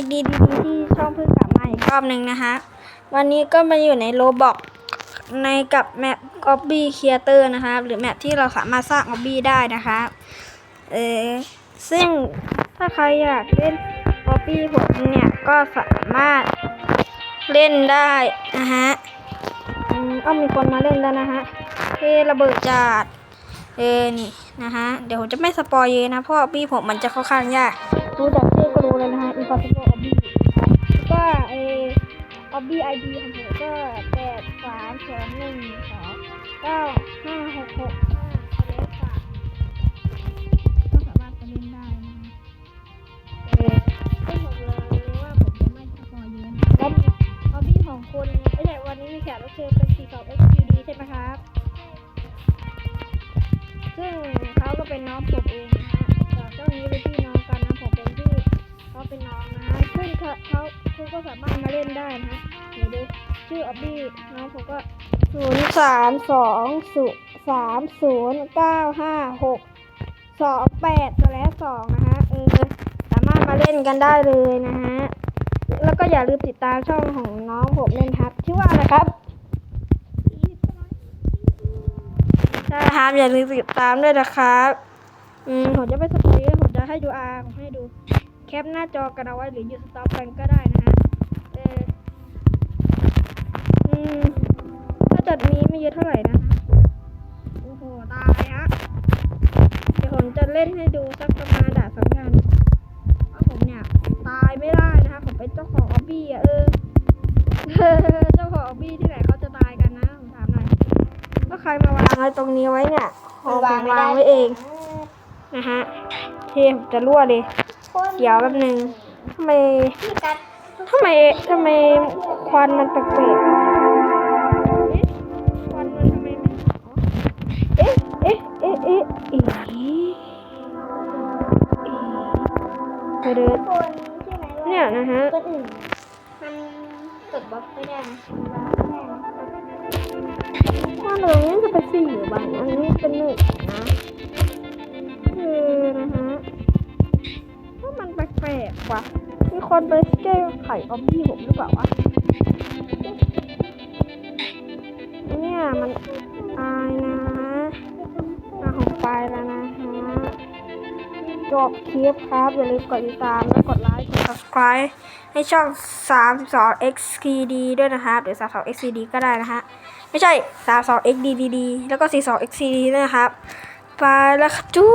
XD ที่ช่องเพิ่งกลับมาอีกรอบหนึ่งนะคะวันนี้ก็มาอยู่ในโลบอกในกับแมป Obby Creator นะคะหรือแมปที่เราสามารถสร้าง Obby ได้นะคะเออซึ่งถ้าใครอยากเล่น Obby ผมเนี่ยก็สามารถเล่นได้นะฮะอืมก็มีคนมาเล่นแล้วนะฮะเทระเบิดจาดเออนี่นะฮะเดี๋ยวผมจะไม่สปอยเยอะนะเพราะบี้ผมมันจะค่อนข้างยาก ดูจากชื่อก็รู้เลยนะฮะ Impossible Obby ก็เออ Obby ID ของผมก็แปดสามสองหนึ่งสองเก้าห้าหกหกห้าเลขสามก็สามารถไปเล่นได้นะฮะเออซึ่งผมเลยว่าผมจะไม่สปอยเยอะนะแล้ว Obby ของคุณไม่ใช่วันนี้มีแขกรับเชิญเป็น4 2 XQD ใช่ไหมครับ ซึ่งเขาก็เป็นน้องผมเองนะฮะแต่เจ้านี้เป็นพี่น้อง เขาเป็นน้องนะฮะซึ่งเขาเขาคุณก็สามารถมาเล่นได้นะฮะเดี๋ยวดูชื่อออบบี้น้องผมก็ศูนย์สามสองศูนย์สามศูนย์เก้าห้าหกสองแปดตัวแล้วสองนะฮะเออสามารถมาเล่นกันได้เลยนะฮะแล้วก็อย่าลืมติดตามช่องของน้องผมเล่นครับ ชื่อว่าอะไรครับใช่ครับอย่าลืมติดตามด้วยนะครับ อืมผมจะไม่สปอยเยอะผมจะให้ดูอาร์ผมให้ดู แคปหน้าจอกันเอาไว้หรือหยุดสต็อปกันก็ได้นะฮะเอออืมถ้าจัดมีไม่เยอะเท่าไหร่นะฮะโอ้โหตายฮะเดี๋ยวผมจะเล่นให้ดูสักประมาณด่าสำคัญว่าผมเนี่ยตายไม่ได้นะคะผมเป็นเจ้าของออบบี้อะเออเจ้าของออบบี้ที่ไหนเขาจะตายกันนะผมถามหน่อยก็ใครมาวางอะไว้ตรงนี้ไว้เนี่ยผมวางไว้เองนะฮะเทผมจะรั่วเลย เดี๋ยวแป๊บนึงทำไมพี่กัดทำไมทำไมควันมันแปลกๆเอ๊ะควันมันทำไมไม่อ๋อเอ๊ะเอ๊ะเอ๊ะเอ๊ะเอ๊ะเอ๊ะเดินคนใช่ไหมว่าเนี่ยนะฮะคนอื่นมันกดบล็อกไม่ได้นะมันบล็อกไม่ได้นะว่าตรงนี้จะเป็นสี่บางอันนี้เป็นหนึ่งนะ ปลกๆว่ะมีคนไปแก้ไขออบบี้ผมหรือเปล่าวะเนี่ยมันอายนะมาของไปแล้วนะฮะจบคลิปครับ อย่าลืมกดติดตามและกดไลค์กด subscribe ให้ช่อง 32 xkd ด้วยนะครับหรือ 32 xcd ก็ได้นะฮะ ไม่ใช่ 32 xddd แล้วก็ 42 xcd ด้วยนะครับ ไปแล้วจู